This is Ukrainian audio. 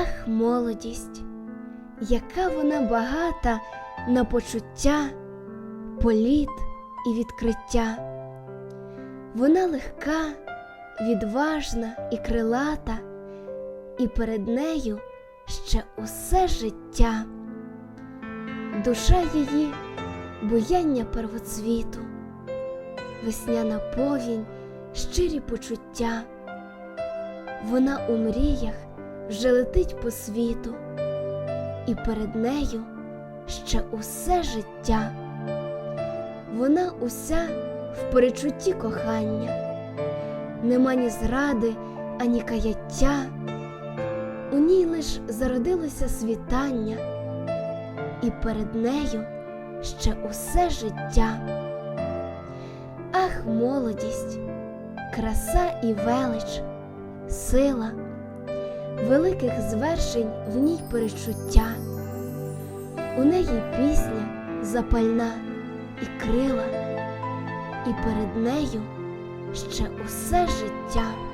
Ах, молодість, яка вона багата на почуття, політ і відкриття. Вона легка, відважна і крилата, і перед нею ще усе життя. Душа її буяння первоцвіту, весняна повінь, щирі почуття. Вона у мріях вже летить по світу, і перед нею ще усе життя. Вона уся в перечутті кохання, нема ні зради, ані каяття, у ній лиш зародилося світання, і перед нею ще усе життя. Ах, молодість, краса і велич, сила, великих звершень в ній перечуття, у неї пісня запальна і крила, і перед нею ще усе життя.